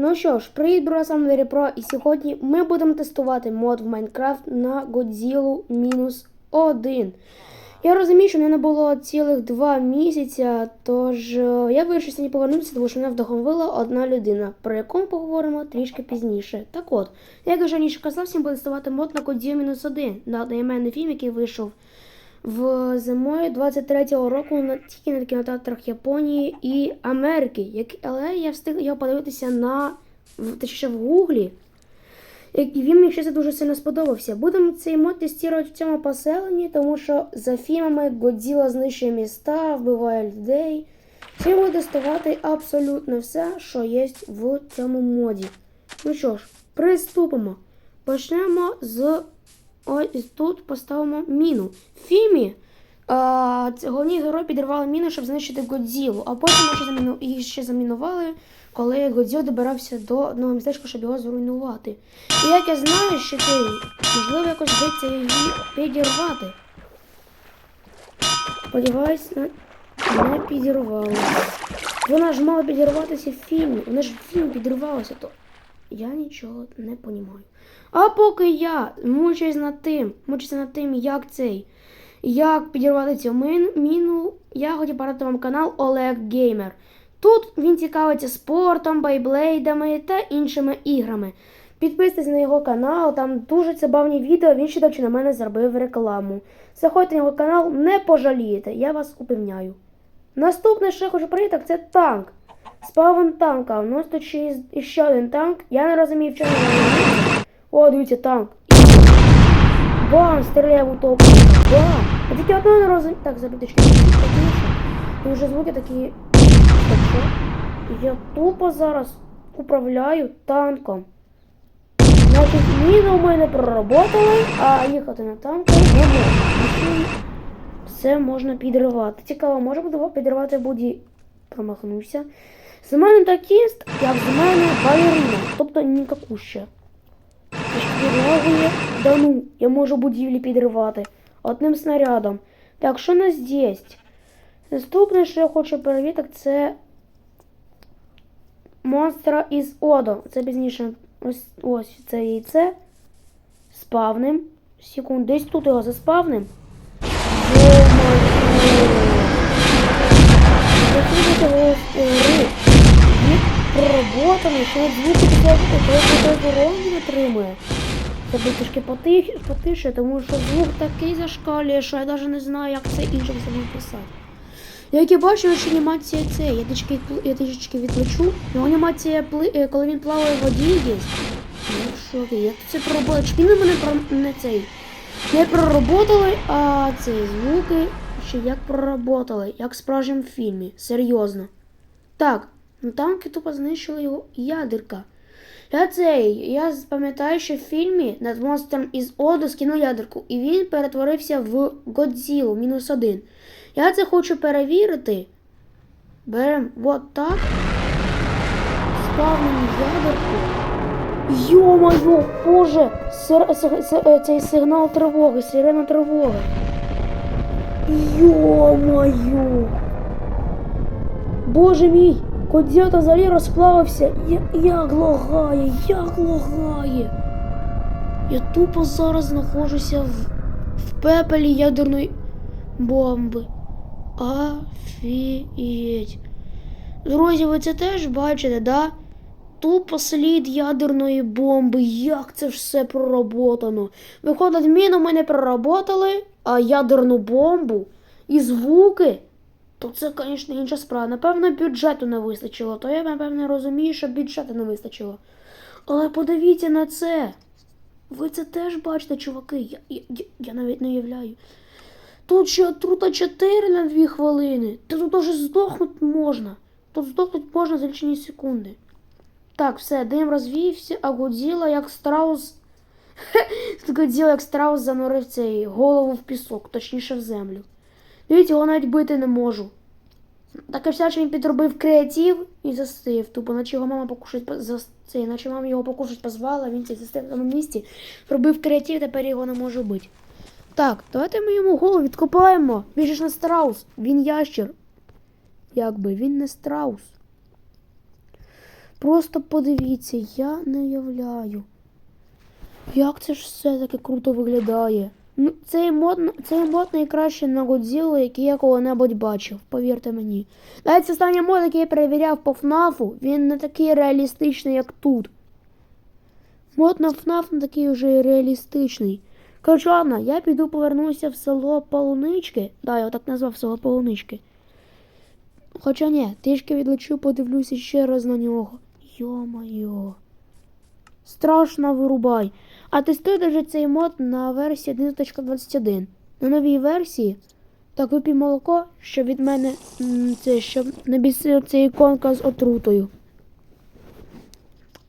Ну що ж, привіт, бро, сам Лері Про, і сьогодні ми будемо тестувати мод в Майнкрафт на Godzilla мінус 1. Я розумію, що мене не було цілих два місяця, тож е, я вирішив сьогодні повернутися, тому що мене вдохновила одна людина, про яку ми поговоримо трішки пізніше. Так от, як вже раніше казав, всім буде тестувати мод на Godzilla мінус 1, на одноіменний фільм, який вийшов в зимою 23-го року на тільки на кінотеатрах Японії і Америки. Як, але я встиг його подивитися на точніше в Гуглі. І він мені щось дуже сильно сподобався. Будемо цей мод тестувати в цьому поселенні, тому що за фільмами Годзіла знищує міста, вбиває людей. Всі буде тестувати абсолютно все, що є в цьому моді. Ну що ж, приступимо. Почнемо з Ось тут поставимо міну. В фільмі а, головні герої підривали міну, щоб знищити Годзілу, а потім ще заміну... їх ще замінували, коли Годзіл добирався до одного містечка, щоб його зруйнувати. І як я знаю, що цей, можливо, якось вдасться її підірвати. Сподіваюсь, не, не підірвалася. Вона ж мала підірватися в фільмі. Вона ж в фільмі підірвалася, то я нічого не понімаю. А поки я мучусь над тим, мучуся над тим, як цей, як підірвати цю міну, я хотів порадити вам канал Олег Геймер. Тут він цікавиться спортом, бейблейдами та іншими іграми. Підписуйтесь на його канал, там дуже забавні відео, він ще дочі на мене зробив рекламу. Заходьте на його канал, не пожалієте, я вас упевняю. Наступне, що я хочу привітати, це танк. Спавн танка. У нас тут ще ще один танк. Я не розумію, в чому він. О, дивіться, танк. Бам! Стріляє в утопку. Бам! Я тільки одного не розумію. Так, забиточки. І вже звуки такі. Так що? Я тупо зараз управляю танком. Значить, міни у мене проработали, а їхати на танку не можна. Все можна підривати. Цікаво, може буду підривати буді. Промахнувся. З мене такіст, як з мене тобто нікакуща. Підриває, да ну, я можу будівлі підривати одним снарядом. Так, що у нас здесь? Наступне, що я хочу перевірити, це монстра із Одо. Це пізніше ось, ось це яйце. Спавним. Секунд, десь тут його заспавним. Проработаний, що от звуки такого дороги не отримує. Це буде трішки потих, потише, тому що звук такий зашкалює, що я навіть не знаю, як це іншим самим писати. Як я бачу, що анімація це, я трішки, я трішечки відлечу. Його анімація, коли він плаває в воді, є. В шокі, як це проработали? Чи він мене про не цей? Не проработали, а ці звуки ще як проработали, як в справжньому фільмі. Серйозно. Так, ну танки тупо знищили його ядерка. Я цей, я пам'ятаю, що в фільмі над монстром із Оду скинув ядерку, і він перетворився в Годзілу мінус один. Я це хочу перевірити. Берем вот так. Спавним ядерку. Йо-моє, боже! Е, цей сигнал тривоги, сирена тривоги. Йо-моє! Боже мій! Кодзята взагалі розплавився. Я, як лагає, як лагає. Я тупо зараз знаходжуся в, в пепелі ядерної бомби. Офігеть. Друзі, ви це теж бачите, да? Тупо слід ядерної бомби. Як це все проработано? Виходить, міну ми не проработали, а ядерну бомбу і звуки. То це, звісно, інша справа. Напевно, бюджету не вистачило. То я, напевно, розумію, що бюджету не вистачило. Але подивіться на це. Ви це теж бачите, чуваки. Я, я, я, навіть не уявляю. Тут ще отрута 4 на 2 хвилини. Та тут даже здохнути можна. Тут здохнути можна за лічені секунди. Так, все, дим розвівся, а Годзіла як страус. Годзіла як страус занурив цей голову в пісок, точніше в землю. Дивіться, його навіть бити не можу. Таке все, що він підробив креатив і застив. Тупо, наче його мама покушать по- за цей, наче мама його покушать позвала, він цей застив на місці. Пробив креатив, тепер його не може бити. Так, давайте ми йому голову відкопаємо. Він же ж не страус, він ящер. Якби він не страус. Просто подивіться, я не уявляю. Як це ж все таки круто виглядає. Ну, цей мод, цей мод найкраще на Годзілу, який я коли-небудь бачив, повірте мені. Навіть останній мод, який я перевіряв по ФНАФу, він не такий реалістичний, як тут. Мод на ФНАФ не такий вже реалістичний. Коротше, ладно, я піду повернуся в село Полунички. Да, я так назвав село Полунички. Хоча ні, трішки відлечу, подивлюся ще раз на нього. Йо-моє. Страшно вирубай. А тестуйте вже цей мод на версії 1.21. На новій версії. Так випій молоко, щоб від мене це, щоб не бісив ця іконка з отрутою.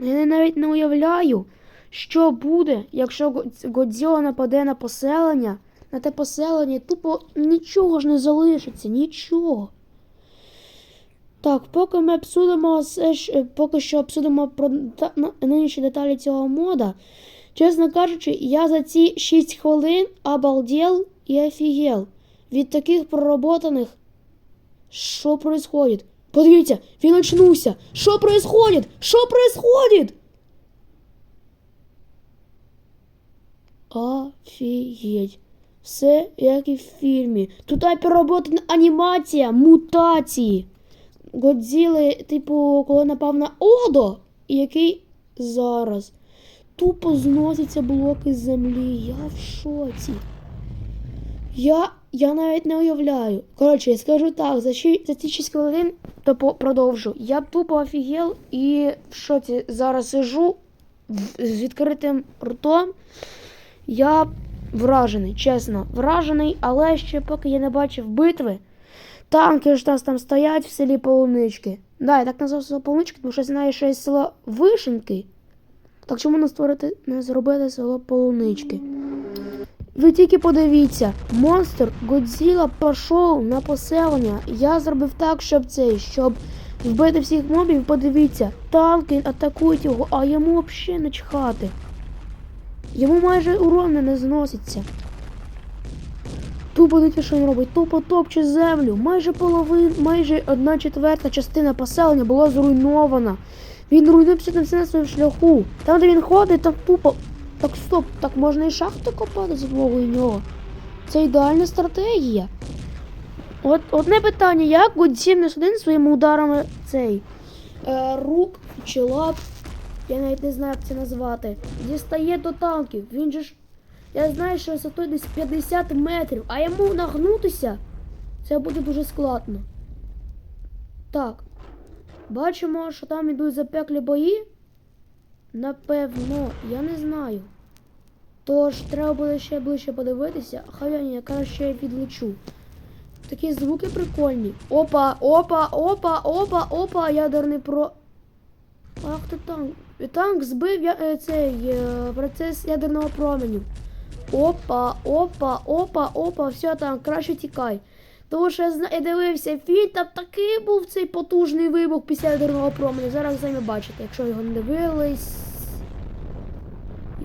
Я навіть не уявляю, що буде, якщо Годз- Годзіла нападе на поселення. На те поселення тупо нічого ж не залишиться, нічого. Так, поки ми обсудимо все е, поки що обсудимо про нинішні деталі цього мода. Чесно кажучи, я за ці 6 хвилин обалдел і офігел від таких проработаних. Що происходит? Подивіться, він очнувся. Що происходит? Що происходит? Офігеть. Все як і в фільмі. Тут перероботана анімація, мутації. Годзіли, типу, коли напав на Одо, який зараз. Тупо зносяться блоки землі. Я в шоці. Я, я навіть не уявляю. Коротше, я скажу так, за, ші, за ці 6 хвилин то по- продовжу. Я тупо офігел і в шоці зараз сижу в- з відкритим ртом. Я вражений, чесно, вражений, але ще поки я не бачив битви. Танки ж нас там стоять в селі Полунички. Да, я так назвав село Полунички, тому що знаю, що є село Вишеньки. Так чому не створити, не зробити село Полунички? Ви тільки подивіться, монстр Годзіла пішов на поселення. Я зробив так, щоб цей, щоб вбити всіх мобів, подивіться, танки атакують його, а йому взагалі не чхати. Йому майже урон не зноситься. Тупо дивіться, що він робить, тупо топче землю. Майже половин, майже одна четверта частина поселення була зруйнована. Він руйнує на все на своєму шляху. Там, де він ходить, там тупо. Так стоп, так можна і шахту копати за допомогою нього. Це ідеальна стратегія. От одне питання, як не один своїми ударами цей е, рук чи лап, я навіть не знаю, як це назвати, дістає до танків. Він же ж. Я знаю, що висотою десь 50 метрів, а йому нагнутися це буде дуже складно. Так. Бачимо, що там ідуть запеклі бої. Напевно, я не знаю. Тож треба буде ще ближче подивитися. Хай я краще відлечу. Такі звуки прикольні. Опа, опа, опа, опа, опа, ядерний про. Ах ти танк. Танк збив я, е, цей е, процес ядерного променю. Опа, опа, опа, опа, все там, краще тікай. Тому що я, дивився фільм, там такий був цей потужний вибух після ядерного променю. Зараз самі бачите, якщо його не дивились.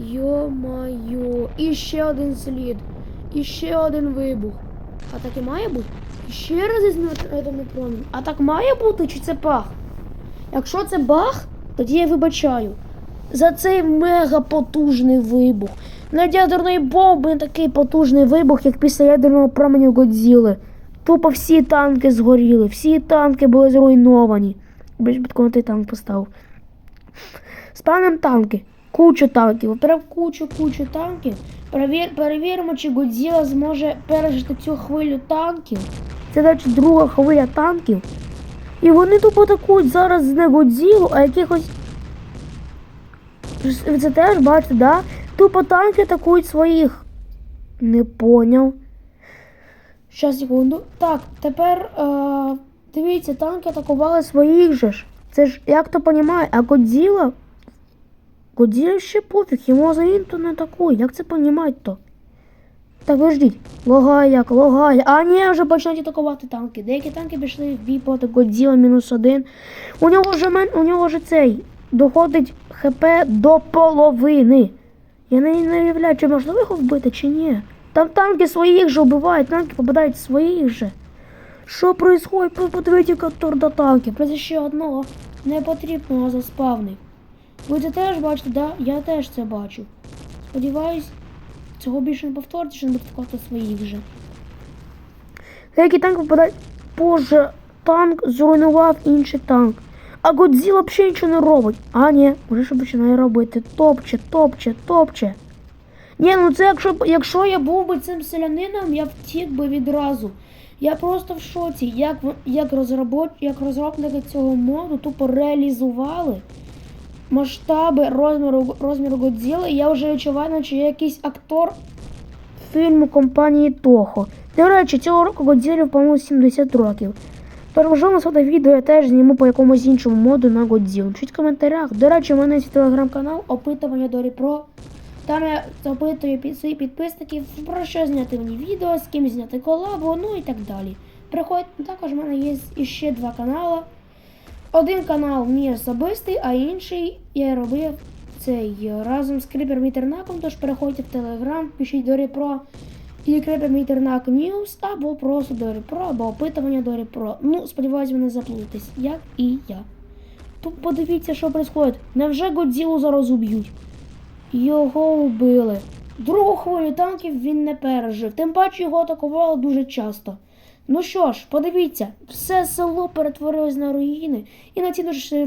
Йо-майо. І ще один слід. І ще один вибух. А так і має бути? І ще раз із ядерний промінь. А так має бути чи це баг? Якщо це баг, тоді я вибачаю. За цей мега потужний вибух. Навіть ядерної бомби такий потужний вибух, як після ядерного променю Годзіли. Тупо всі танки згоріли, всі танки були зруйновані. Більш підконутий танк поставив. Спанем танки. Кучу танків. Во-первых, кучу, кучу танків. Перевір, перевіримо, чи Годзіла зможе пережити цю хвилю танків. Це значить друга хвиля танків. І вони тупо атакують зараз не Годзілу, а якихось. Ви це теж бачите, да? Тупо танки атакують своїх. Не поняв. Щас, секунду. Так, тепер е, дивіться, танки атакували своїх же ж. Це ж як то понімає, а Годзіла. Годзіла ще пофіг, йому за він то не атакує. Як це понімати то? Так, ви ждіть. Логає як, логає. А ні, вже почнуть атакувати танки. Деякі танки пішли в бій проти Годзіла мінус один. У нього вже мен, у нього вже цей доходить ХП до половини. Я не, не уявляю, чи можливо його вбити, чи ні. Там танки своїх же вбивають, танки попадають в своїх же. Що происходит? Подивіться, яка торда танків. Плюс ще одного. не потрібно заспавнив. Ви це теж бачите, да? Я теж це бачу. Сподіваюсь, цього більше не повториться, що не буде такого своїх вже. Деякий танк попадає. Боже, танк зруйнував інший танк. А Годзіла взагалі нічого не робить. А, ні, вже що починає робити. Топче, топче, топче. Ні, ну це якщо, якщо я був би цим селянином, я втік би відразу. Я просто в шоці, як, як, розробот, як розробники цього моду тупо реалізували масштаби розміру, розміру Годзіли. Я вже відчуваю, наче я якийсь актор фільму компанії Toho. До речі, цього року Годзілі вповнило 70 років. Тож, можливо, наступне відео я теж зніму по якомусь іншому моду на Годзілу. Пишіть в коментарях. До речі, у мене є телеграм-канал опитування до Ріпро. Там я запитую під своїх підписників, про що зняти мені відео, з ким зняти колабу, ну і так далі. Приходьте, також в мене є іще два канали. Один канал мій особистий, а інший я робив цей е, разом з Кріпер Мітернаком, тож переходьте в Телеграм, пишіть до Репро і Кріпер Мітернак Ньюс, або просто до Репро, або опитування до Репро. Ну, сподіваюсь, ви не заплутаєтесь, як і я. Тут подивіться, що відбувається. Невже Годзілу зараз уб'ють? Його вбили. Другу хвилю танків він не пережив, тим паче його атакували дуже часто. Ну що ж, подивіться, все село перетворилось на руїни, і на цій дуже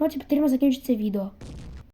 ноті потрібно закінчити це відео.